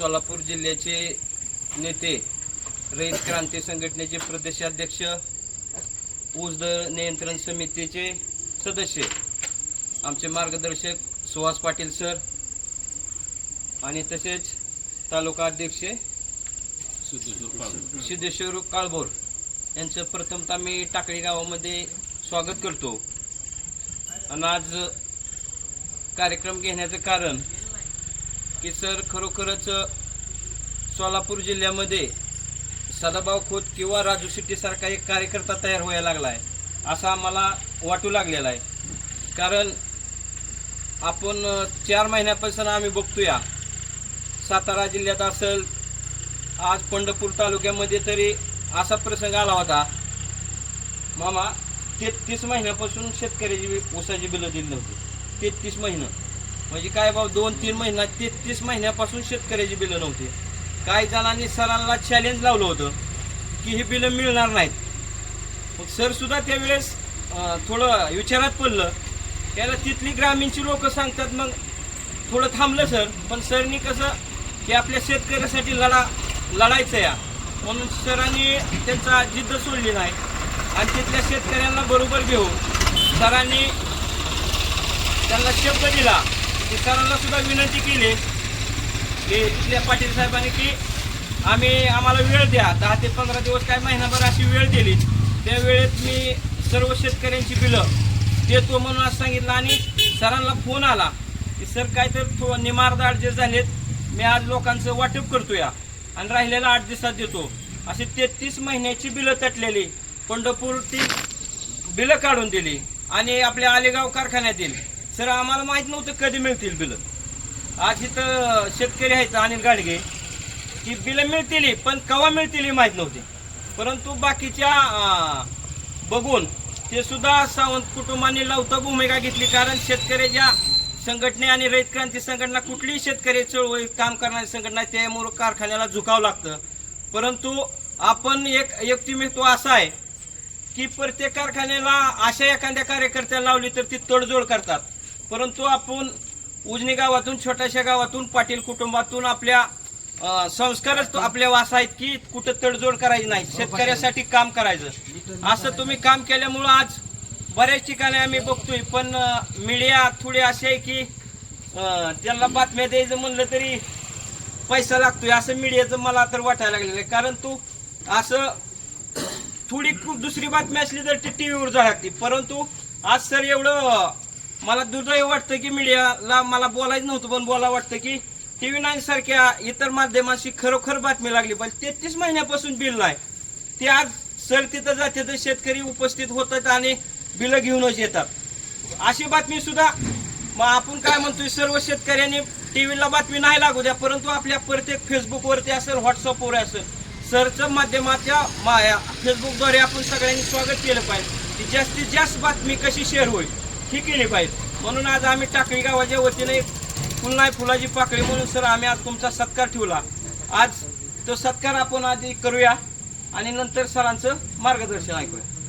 सोलापूर जिल्ह्याचे नेते रयत क्रांती संघटनेचे प्रदेशाध्यक्ष ऊस दर नियंत्रण समितीचे सदस्य आमचे मार्गदर्शक सुहास पाटील सर आणि तसेच तालुका अध्यक्ष सिद्धेश्वर काळभोर यांचं प्रथमतः मी टाकळी गावामध्ये स्वागत करतो. आणि आज कार्यक्रम घेण्याचं कारण की सर खरोखरच सोलापूर जिल्ह्यामध्ये सदाभाऊ खोत किंवा राजू शेट्टीसारखा एक कार्यकर्ता तयार व्हायला लागला आहे असा आम्हाला वाटू लागलेला आहे. कारण आपण चार महिन्यापासून आम्ही बघतोया सातारा जिल्ह्यात असेल आज पंढरपूर तालुक्यामध्ये तरी असा प्रसंग आला होता मामा तेहतीस महिन्यापासून शेतकऱ्याची ऊसाची बिलं दिली नव्हती. तेहतीस महिनं. म्हणजे काय भाऊ दोन तीन महिना तेहतीस महिन्यापासून शेतकऱ्याची बिलं नव्हती. काही जणांनी सरांना चॅलेंज लावलं होतं की ही बिलं मिळणार नाहीत. मग सरसुद्धा त्यावेळेस थोडं विचारात पडलं. त्याला तिथली ग्रामीणची लोक सांगतात मग थोडं थांबलं सर. पण सरनी कसं की आपल्या शेतकऱ्यासाठी लढा लढायचं या म्हणून सरांनी त्यांचा जिद्द सोडली नाही. आणि तिथल्या शेतकऱ्यांना बरोबर घेऊन सरांनी त्यांना शब्द दिला. ते सरांना सुद्धा विनंती केली की तिथल्या पाटील साहेबांनी की आम्ही आम्हाला वेळ द्या. दहा ते पंधरा दिवस काय महिनाभर अशी वेळ दिली. त्या वेळेत मी सर्व शेतकऱ्यांची बिलं देतो म्हणून आज सांगितलं आणि सरांना फोन आला की सर काय तर थो निमार्द ॲडजस्ट झालेत मी आज लोकांचं वाटप करतो या आणि राहिलेला आठ दिवसात देतो. अशी तेहतीस महिन्याची बिलं तटलेली. पंढरपूर ती बिलं काढून दिली आणि आपल्या आलेगाव कारखान्यातील सर आम्हाला माहीत नव्हतं कधी मिळतील बिलं. आज इथं शेतकरी आहेत अनिल गाडगे. की बिलं मिळतील पण कवा मिळतील हे माहीत नव्हती. परंतु बाकीच्या बघून ते सुद्धा सावंत कुटुंबांनी लवकर भूमिका घेतली. कारण शेतकऱ्याच्या संघटने आणि रयत क्रांती संघटना कुठलीही शेतकरी चळवळीत काम करणारी संघटना आहे, त्यामुळं कारखान्याला झुकावं लागतं. परंतु आपण एक व्यक्तिमत्व असं आहे की प्रत्येक कारखान्याला अशा एखाद्या कार्यकर्त्याला लावली तर ती तडजोड करतात. परंतु आपण उजनी गावातून छोट्याशा गावातून पाटील कुटुंबातून आपल्या संस्कारच आपल्या वास आहेत की कुठं तडजोड करायची नाही. शेतकऱ्यासाठी काम करायचं. असं तुम्ही काम केल्यामुळं आज बऱ्याच ठिकाणी आम्ही बघतोय पण मीडिया थोडी अशी आहे की त्यांना बातम्या द्यायचं म्हणलं तरी पैसा लागतोय असं मीडियाचं मला तर वाटायला लागलेलं आहे. कारण तू असं थोडी खूप दुसरी बातमी असली तर ती टीव्हीवर जा लागते. परंतु आज सर एवढं मला दुर्दैव वाटतं की मीडियाला मला बोलायचं नव्हतं पण बोला वाटतं की टी व्ही नाईन सारख्या इतर माध्यमांशी खरोखर बातमी लागली. पण तेहतीस महिन्यापासून बिल नाही. ते आज सर तिथं जाते तर शेतकरी उपस्थित होतात आणि बिलं घेऊनच येतात. अशी बातमी सुद्धा मग आपण काय म्हणतोय सर्व शेतकऱ्यांनी टी व्हीला बातमी नाही लागू द्या परंतु आपल्या प्रत्येक फेसबुकवरती असेल व्हॉट्सअपवर असेल सरचं माध्यमाच्या मा- फेसबुकद्वारे आपण सगळ्यांनी स्वागत केलं पाहिजे की जास्तीत जास्त बातमी कशी शेअर होईल. ही केली पाहिजे. म्हणून आज आम्ही टाकळी गावाच्या वतीने पुन्हा फुल नाही फुलाची पाकळी म्हणून सर आम्ही आज तुमचा सत्कार ठेवला. आज तो सत्कार आपण आधी करूया आणि नंतर सरांचं मार्गदर्शन ऐकूया.